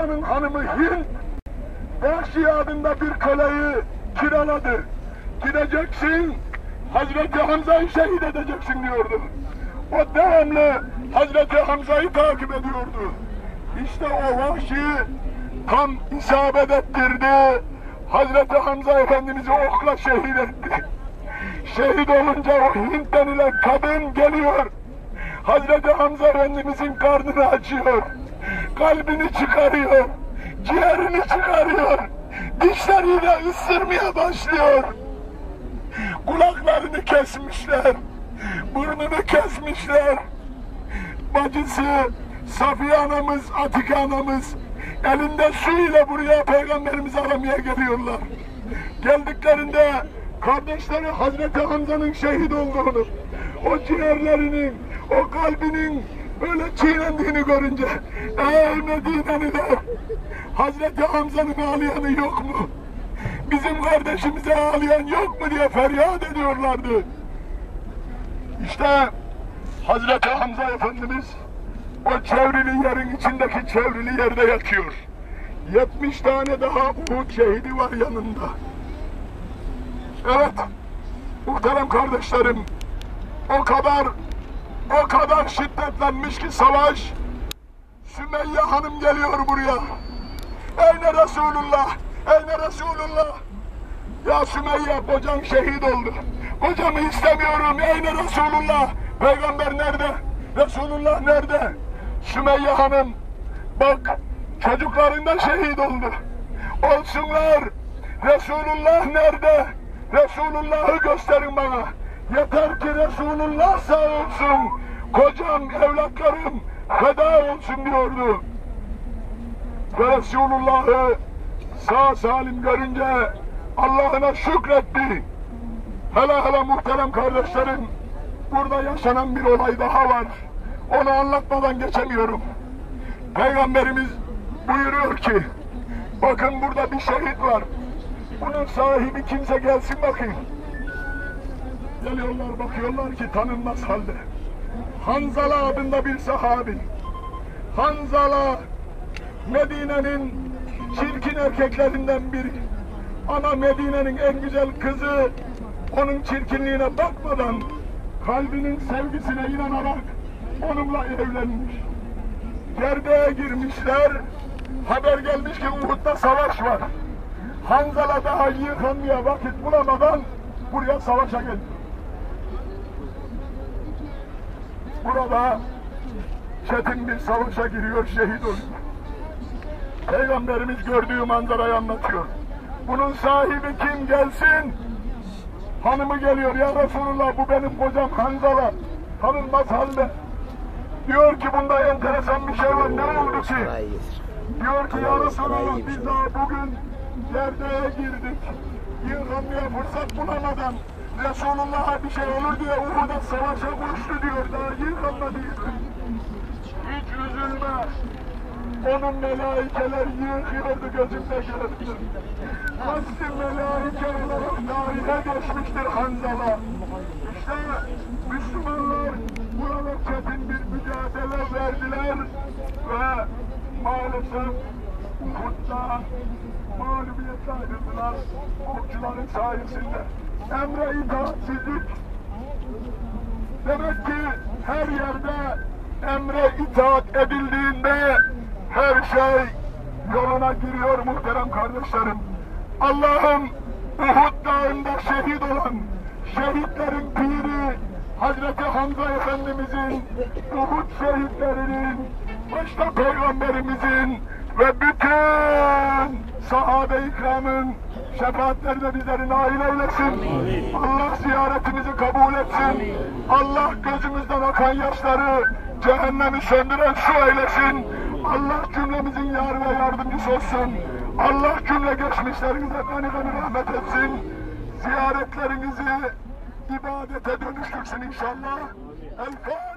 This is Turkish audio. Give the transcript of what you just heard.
Hamza'nın hanımı Hind, Vahşi adında bir köleyi kiraladı. Gideceksin, Hazreti Hamza'yı şehit edeceksin diyordu. O devamlı Hazreti Hamza'yı takip ediyordu. İşte o vahşi tam isabet ettirdi. Hazreti Hamza Efendimiz'i okla şehit etti. Şehit olunca o Hint denilen kadın geliyor. Hazreti Hamza Efendimiz'in karnını açıyor. Kalbini çıkarıyor. Ciğerini çıkarıyor. Dişleriyle ısırmaya başlıyor. Kulaklarını kesmişler. Burnunu kesmişler. Bacısı Safiye anamız, Atike anamız elinde su ile buraya peygamberimizi aramaya geliyorlar. Geldiklerinde kardeşleri Hazreti Hamza'nın şehit olduğunu, o ciğerlerinin, o kalbinin böyle çiğnendiğini görünce ey Medine'liler Hazreti Hamza'nın ağlayanı yok mu? Bizim kardeşimize ağlayan yok mu diye feryat ediyorlardı. İşte Hazreti Hamza Efendimiz o çevrili yerin içindeki çevrili yerde yatıyor. 70 tane daha Uhud şehidi var yanında. Evet, muhterem kardeşlerim, o kadar, o kadar şiddetlenmiş ki savaş, Sümeyye Hanım geliyor buraya. Eyne Resulullah, eyne Resulullah. Ya Sümeyye, kocan şehit oldu. Kocamı istemiyorum, eyne Resulullah. Peygamber nerede? Resulullah nerede? Sümeyye Hanım, bak çocukların da şehit oldu. Olsunlar. Resulullah nerede? Resulullah'ı gösterin bana. Yeter ki Resulullah sağ olsun. Kocam, evlatlarım feda olsun diyordu. Ve Resulullah'ı sağ salim görünce Allah'ına şükretti. Hele hele muhterem kardeşlerim, burada yaşanan bir olay daha var. Onu anlatmadan geçemiyorum. Peygamberimiz buyuruyor ki, bakın burada bir şehit var. Bunun sahibi kimse gelsin bakayım. Geliyorlar bakıyorlar ki tanınmaz halde. Hanzala adında bir sahabi. Hanzala Medine'nin çirkin erkeklerinden biri. Ana Medine'nin en güzel kızı onun çirkinliğine bakmadan kalbinin sevgisine inanarak onunla evlenmiş. Gerdeğe girmişler. Haber gelmiş ki Uhud'da savaş var. Hanzala daha yıkanmaya vakit bulamadan buraya savaşa geldi. Burada çetin bir savaşa giriyor, şehit oluyor. Peygamberimiz gördüğü manzarayı anlatıyor. Bunun sahibi kim gelsin? Hanımı geliyor ya Resulullah bu benim kocam Hanzala. Tanınmaz halde. Diyor ki bunda enteresan bir şey var. Ne oldu ki? Diyor ki ya Resulullah biz daha bugün gerdeğe girdik. Yıkanmaya fırsat bulamadan Resulullah'a bir şey olur diye Uhud'a savaşa koştu diyor. Daha yıkanmadı. Hiç üzülme. Onun melaikeler yıkıyordu gözümde gördüm. Nasıl melaike olarak tarihe geçmiştir Hanzala. İşte Müslümanlar burada çetin bir mücadele verdiler ve maalesef Uhud'da mağlubiyetle ayrıldılar okçuların sayesinde. Emre itaatsizlik demek ki her yerde emre itaat edildiğinde her şey yoluna giriyor muhterem kardeşlerim. Allah'ım Uhud dağında şehit olan şehitlerin piri Hazreti Hamza Efendimizin Uhud şehitlerinin başta Peygamberimizin ve bütün sahabe-i şefaatlerine bizleri nail eylesin. Allah ziyaretimizi kabul etsin. Allah gözümüzden akan yaşları cehennemi söndüren su eylesin. Allah cümlemizin yar ve yardımcısı olsun. Allah cümle geçmişlerinize gani gani rahmet etsin. Ziyaretlerinizi ibadete dönüştürsün inşallah. El Fatiha.